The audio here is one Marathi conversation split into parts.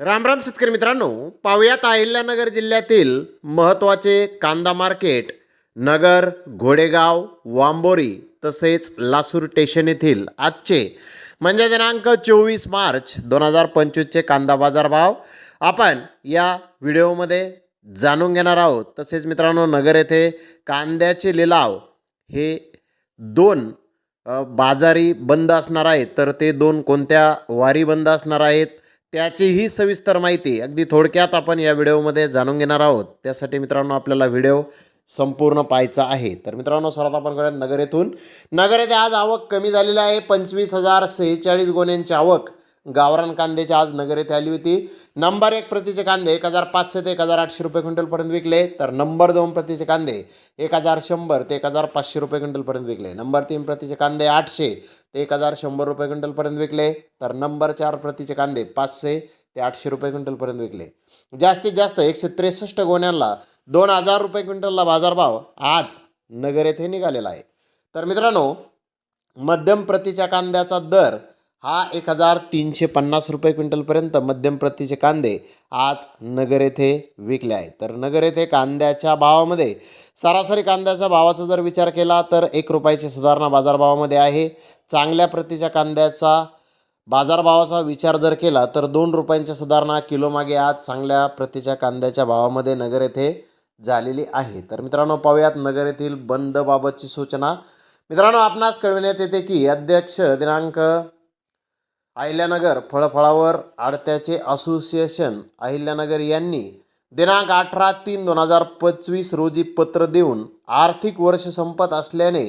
रामराम शेतकरी मित्रांनो पाहुयात अहिल्यानगर जिल्ह्यातील महत्त्वाचे कांदा मार्केट नगर घोडेगाव वांबोरी तसेच लासूर स्टेशन येथील आजचे म्हणजे दिनांक चोवीस मार्च दोन हजार पंचवीसचे कांदा बाजारभाव आपण या व्हिडिओमध्ये जाणून घेणार आहोत. तसेच मित्रांनो नगर येथे कांद्याचे लिलाव हे दोन बाजारी बंद असणार आहेत. तर ते दोन कोणत्या वारी बंद असणार आहेत? त्याचीही सविस्तर माहिती अगदी थोडक्यात आपण या व्हिडिओमध्ये जाणून घेणार आहोत. त्यासाठी मित्रांनो आपल्याला व्हिडिओ संपूर्ण पाहायचा आहे. तर मित्रांनो सर्वात आपण करूयात नगर येथून. नगर येथे आज आवक कमी झालेली आहे. पंचवीस हजार सेहेचाळीस गोण्यांची आवक गावरान कांद्याची आज नगर येथे आली होती. नंबर एक प्रतीचे कांदे एक हजार पाचशे ते एक हजार आठशे रुपये क्विंटलपर्यंत विकले. तर नंबर दोन प्रतीचे कांदे एक हजार शंभर ते एक हजार पाचशे रुपये क्विंटलपर्यंत विकले. नंबर तीन प्रतीचे कांदे आठशे ते एक हजार शंभर रुपये क्विंटलपर्यंत विकले. तर नंबर चार प्रतीचे कांदे पाचशे ते आठशे रुपये क्विंटलपर्यंत विकले. जास्तीत जास्त एकशे त्रेसष्ट गोण्यांना दोन हजार रुपये क्विंटलला बाजारभाव आज नगर येथे निघालेला आहे. तर मित्रांनो मध्यम प्रतीच्या कांद्याचा दर हा एक हजार तीनशे पन्नास रुपये क्विंटलपर्यंत मध्यम प्रतीचे कांदे आज नगर येथे विकले आहेत. तर नगर येथे कांद्याच्या भावामध्ये सरासरी कांद्याच्या भावाचा जर विचार केला तर एक रुपयाची सुधारणा बाजारभावामध्ये आहे. चांगल्या प्रतीच्या कांद्याचा बाजारभावाचा विचार जर केला तर दोन रुपयांच्या सुधारणा किलोमागे आज चांगल्या प्रतीच्या कांद्याच्या भावामध्ये नगर येथे झालेली आहे. तर मित्रांनो पाहूयात नगर येथील बंदबाबतची सूचना. मित्रांनो आपणास कळविण्यात येते की अध्यक्ष दिनांक अहिल्यानगर फळफळावर आडत्याचे असोसिएशन अहिल्यानगर यांनी दिनांक अठरा तीन दोन हजार पंचवीस रोजी पत्र देऊन आर्थिक वर्ष संपत असल्याने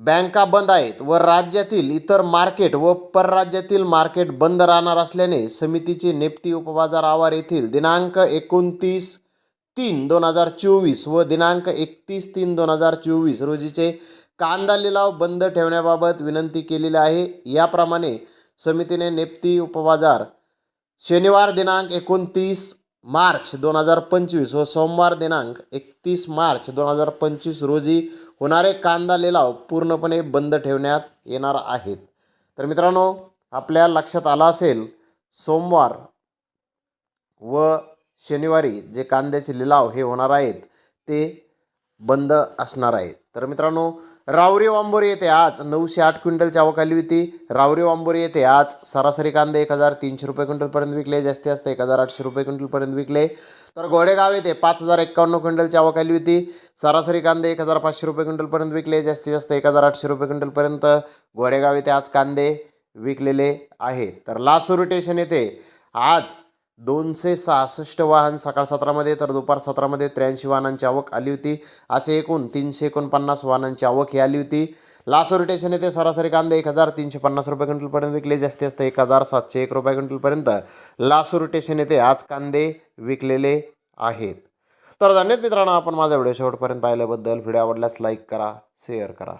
बँका बंद आहेत व राज्यातील इतर मार्केट व परराज्यातील मार्केट बंद राहणार असल्याने समितीचे नेप्ती उपबाजार आवार येथील दिनांक एकोणतीस तीन दोन हजार चोवीस व दिनांक एकतीस तीन दोन हजार चोवीस रोजीचे कांदा लिलाव बंद ठेवण्याबाबत विनंती केलेली आहे. याप्रमाणे समितीने नेप्ती उपबाजार शनिवार दिनांक एकोणतीस मार्च दोन हजार पंचवीस व सोमवार दिनांक एकतीस मार्च दोन हजार पंचवीस रोजी होणारे कांदा लिलाव पूर्णपणे बंद ठेवण्यात येणार आहेत. तर मित्रांनो आपल्या लक्षात आलं असेल सोमवार व शनिवारी जे कांद्याचे लिलाव हे होणार आहेत ते बंद असणार आहेत. तर मित्रांनो रावरी वांबोरी येथे आज. नऊशे आठ क्विंटलची आवक आली होती. रावरी वांबोरी येथे आज. सरासरी कांदे एक हजार तीनशे रुपये क्विंटलपर्यंत विकले. जास्ती जास्त एक हजार आठशे रुपये क्विंटलपर्यंत विकले. तर गोडेगाव येथे पाच हजार एक्कावन्न क्विंटलची आवक आली होती. सरासरी कांदे एक हजार पाचशे रुपये क्विंटलपर्यंत विकले. जास्तीत जास्त एक हजार आठशे रुपये क्विंटलपर्यंत गोडेगाव येथे आज कांदे विकलेले आहेत तर लासूर स्टेशन येथे आज दोनशे सहासष्ट वाहन सकाळ सत्रामध्ये तर दुपार सत्रामध्ये त्र्याऐंशी वाहनांची आवक आली होती. असे एकूण तीनशे एकोणपन्नास वाहनांची आवक ही आली होती. लासूर स्टेशन येथे सरासरी कांदे एक हजार तीनशे पन्नास रुपये क्विंटलपर्यंत विकले. जास्तीत जास्त एक हजार सातशे एक रुपये क्विंटलपर्यंत लासूर स्टेशन येथे आज कांदे विकलेले आहेत. तर धन्यवाद मित्रांनो आपण माझा व्हिडिओ शेवटपर्यंत पाहिल्याबद्दल. व्हिडिओ आवडल्यास लाईक करा शेअर करा.